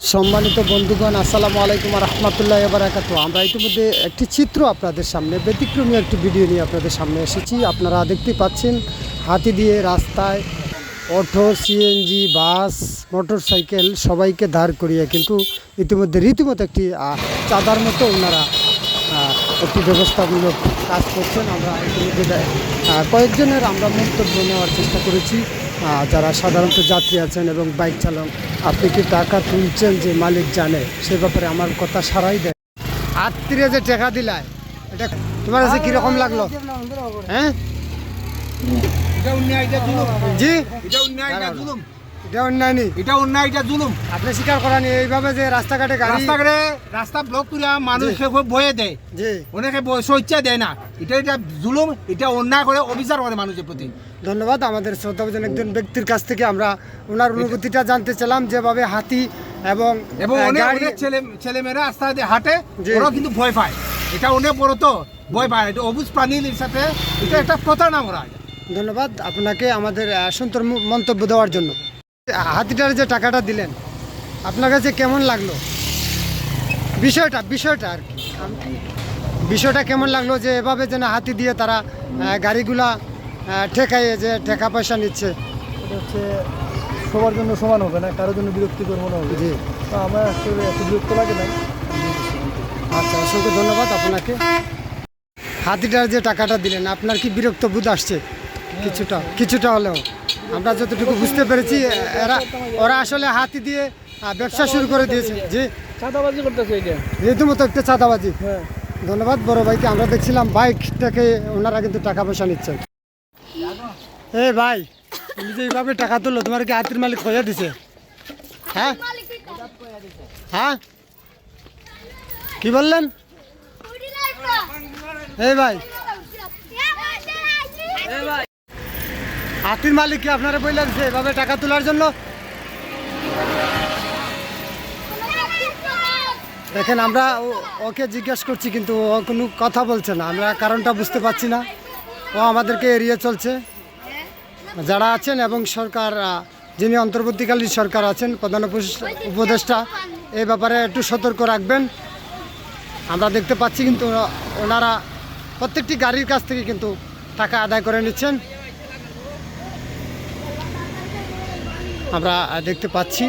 সম্মানিত বন্ধুগণ, আসসালামু আলাইকুম রহমতুল্লাহ বারাকাতু আমরা ইতিমধ্যে একটি চিত্র আপনাদের সামনে, ব্যতিক্রমী একটি ভিডিও নিয়ে আপনাদের সামনে এসেছি। আপনারা দেখতে পাচ্ছেন, হাতি দিয়ে রাস্তায় auto, CNG, bus motorcycle সবাইকে দাঁড় করিয়ে কিন্তু ইতিমধ্যে রীতিমতো একটি চাঁদার মতো ওনারা একটি ব্যবস্থামূলক কাজ করছেন। আমরা ইতিমধ্যে কয়েকজনের আমরা মন্তব্য নেওয়ার চেষ্টা করেছি। যারা সাধারণত যাত্রী আছেন এবং বাইক চালক আপনি কি টাকা তুলছেন যে মালিক জানে? সে ব্যাপারে আমার কথা সারাই দেয় আত্মীয় যে টাকা দিলায় এটা তোমার কাছে কীরকম লাগল? হ্যাঁ? জি? এটা অন্যায় নেই। এটা অন্যায় এটা জুলুম। আপনি স্বীকার করেন এইভাবে যে রাস্তাঘাটে গাড়ি রাস্তাঘাটে রাস্তা ব্লক করে মানুষকে খুব ভয়ে দেয়। জি। অনেকে স্বেচ্ছা দেয় না। এটা এটা জুলুম এটা অন্যায় করে অবিচার করে মানুষের প্রতি। ধন্যবাদ। আমাদের শ্রদ্ধাভাজন একজন ব্যক্তির কাছ থেকে আমরা ওনার অনুভূতিটা জানতে চাইলাম যেভাবে হাতি এবং এবং অনেক অনেক ছেলে ছেলেমেয়েরা রাস্তা দিয়ে হাঁটে জি। ওরাও কিন্তু ভয় পায়। এটা অনেক বড় তো ভয় পায়। এটা অবুজ প্রাণীর সাথে এটা একটা প্রতারণা করা। ধন্যবাদ আপনাকে আমাদের সুন্দর মন্তব্য দেওয়ার জন্য। হাতিটার যে টাকাটা দিলেন আপনার কাছে কেমন লাগল? বিষয়টা বিষয়টা আর কি। বিষয়টা কেমন লাগল যে এভাবে যেন হাতি দিয়ে তারা গাড়িগুলা আহ, ঠেকাইয়ে যে টাকা পয়সা নিচ্ছে? হচ্ছে সবার জন্য সমান হবে না কারোর জন্য বিরক্তিকর মনে হবে। জি। তো আমার আসলে এত বিরক্ত লাগে না। আচ্ছা অসংখ্য ধন্যবাদ আপনাকে। হাতিটার যে টাকাটা দিলেন আপনার কি বিরক্ত বোধ আসছে? কিছুটা কিছুটা হলেও। আমরা যতটুকু বুঝতে পেরেছি এরা ওরা আসলে হাতি দিয়ে ব্যবসা শুরু করে দিয়েছে। জি। চাঁদাবাজি করতেছে এটা রীতিমতো একটা চাঁদাবাজি। হ্যাঁ। ধন্যবাদ বড় ভাইকে। আমরা দেখছিলাম বাইক থেকে ওনারা কিন্তু টাকা পয়সা নিচ্ছেন এ ভাই তুমি যে এইভাবে টাকা তুললো তোমার কি হাতির মালিক খোঁজা দিছে? হ্যাঁ? হ্যাঁ? কি বললেন? এই ভাই হাতির মালিক কি আপনারা বললেন যে এভাবে টাকা তোলার জন্য? দেখেন, আমরা ওকে জিজ্ঞেস করছি, কিন্তু ও কোনো কথা বলছে না। আমরা কারণটা বুঝতে পারছি না। ও আমাদেরকে এড়িয়ে চলছে। যারা আছেন এবং সরকার যিনি অন্তর্বর্তীকালীন সরকার আছেন, প্রধান উপদেষ্টা এই ব্যাপারে একটু সতর্ক রাখবেন। আমরা দেখতে পাচ্ছি কিন্তু ওনারা প্রত্যেকটি গাড়ির কাছ থেকে কিন্তু টাকা আদায় করে নিচ্ছেন। আমরা দেখতে পাচ্ছি।